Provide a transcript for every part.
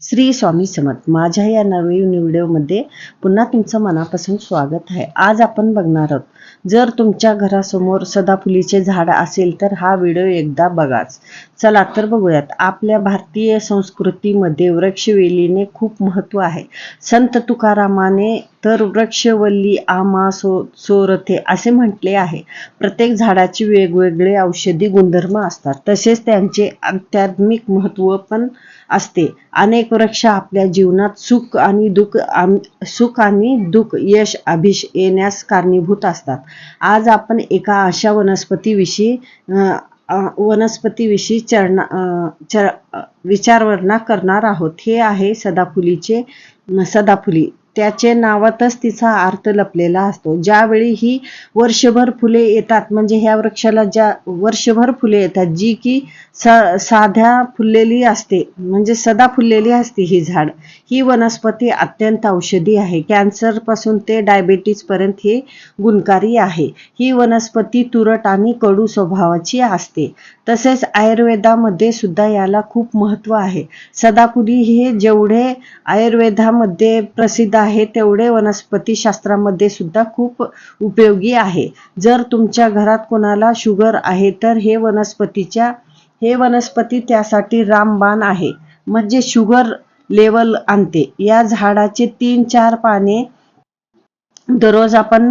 श्री स्वामी समर्थ. माझ्या या नवीन व्हिडिओमध्ये पुन्हा तुमचं मनापासून स्वागत आहे. आज आपण बघणार आहोत जर तुमच्या घरासमोर सदाफुलीचे झाड असेल तर हा व्हिडिओ एकदा बघाच. चला तर बघूयात. आपल्या भारतीय संस्कृतीमध्ये वृक्षवेलीने खूप महत्त्व आहे. संत तुकारामाने तर वृक्षवल्ली आमा सो सोरथे असे म्हटले आहे. प्रत्येक झाडाची वेगवेगळे औषधी गुणधर्म असतात. तसेच त्यांचे आध्यात्मिक महत्त्व पण असते. अनेक वृक्ष आपल्या जीवनात सुख आणि दुःख आम- सुख आणि दुःख यश अभिष येण्यास कारणीभूत असतात. आज आपण एका अशा वनस्पतीविषयी वनस्पतीविषयी चरणा चर विचारवरणा करणार आहोत. हे आहे सदाफुलीचे सदाफुली त्याचे नावातच तिचा अर्थ लपलेला असतो. ज्यावेळी ही वर्षभर फुले येतात म्हणजे ह्या वृक्षाला ज्या वर्षभर फुले येतात जी की सा साध्या फुललेली असते म्हणजे सदा फुललेली असते ही झाड. ही वनस्पती अत्यंत औषधी आहे. कॅन्सरपासून ते डायबेटीज पर्यंत हे गुणकारी आहे. ही वनस्पती तुरट आणि कडू स्वभावाची असते. तसेच आयुर्वेदामध्ये सुद्धा याला खूप महत्त्व आहे. सदापुरी हे जेवढे आयुर्वेदामध्ये प्रसिद्ध आहे तेवढे वनस्पती शास्त्रामध्ये सुद्धा खूप उपयोगी आहे. जर तुमच्या घरात कोणाला शुगर आहे तर हे वनस्पतीच्या हे वनस्पती त्यासाठी रामबाण आहे. म्हणजे शुगर लेवल आणते. या झाडाचे तीन चार पाने दररोज आपण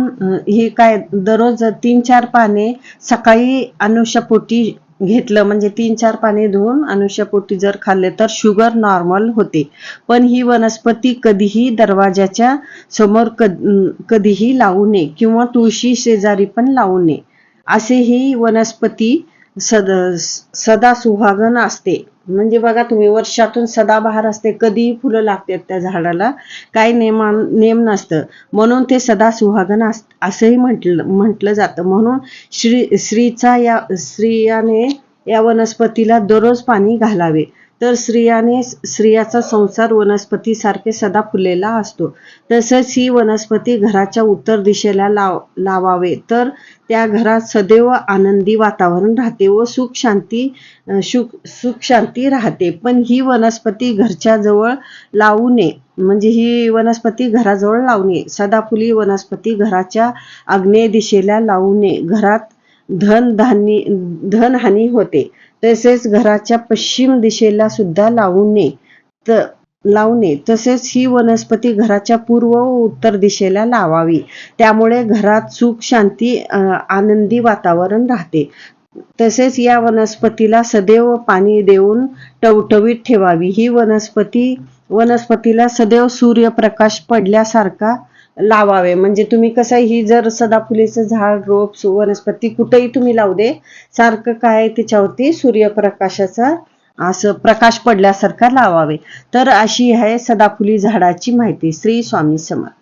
हे काय दररोज तीन चार पाने सकाळी अनुषपोटी घेतलं म्हणजे तीन चार पाने धुवून अनुष्यापोटी जर खाल्ले तर शुगर नॉर्मल होते. पण ही वनस्पती कधीही दरवाजाच्या समोर कधीही लावू नये किंवा तुळशी शेजारी पण लावू नये. असे ही वनस्पती सद सदा सुहागन असते. म्हणजे बघा तुम्ही वर्षातून सदाबहार असते कधीही फुलं लागतात त्या झाडाला. काही नेमा नेम नसतं. म्हणून ते सदा सुहागन अस असंही म्हटलं म्हटलं जातं. म्हणून श्री स्त्रीचा या स्त्रियाने या वनस्पतीला दररोज पाणी घालावे. तर स्त्रियाने स्त्रियाचा संसार वनस्पतीसारखे सदा फुललेला असतो. तसंच ही वनस्पती घराच्या उत्तर दिशेला लाव लावावे. तर त्या घरात सदैव आनंदी वातावरण राहते व सुख शांती सुख सुख शांती राहते. पण ही वनस्पती घरच्या जवळ लावू नये. म्हणजे ही वनस्पती घराजवळ लावू नये. सदाफुली वनस्पती घराच्या आग्नेय दिशेला लावू नये. घरात धन धान्य धनहानी होते. तसेच घराच्या पश्चिम दिशेला सुद्धा लावू नये. त लावणे तसेच ही वनस्पती घराच्या पूर्व व उत्तर दिशेला लावावी. त्यामुळे घरात सुख शांती आनंदी वातावरण राहते. तसेच या वनस्पतीला सदैव पाणी देऊन टवटवीत ठेवावी. ही वनस्पती वनस्पतीला सदैव सूर्यप्रकाश पडल्यासारखा लावावे. म्हणजे तुम्ही कसं ही जर सदाफुलीचं झाड रोप वनस्पती कुठेही तुम्ही लावू दे सारखं काय त्याच्यावरती सूर्यप्रकाशाचा असं प्रकाश पडल्यासारखा लावावे. तर अशी आहे सदाफुली झाडाची माहिती. श्री स्वामी समर्थ.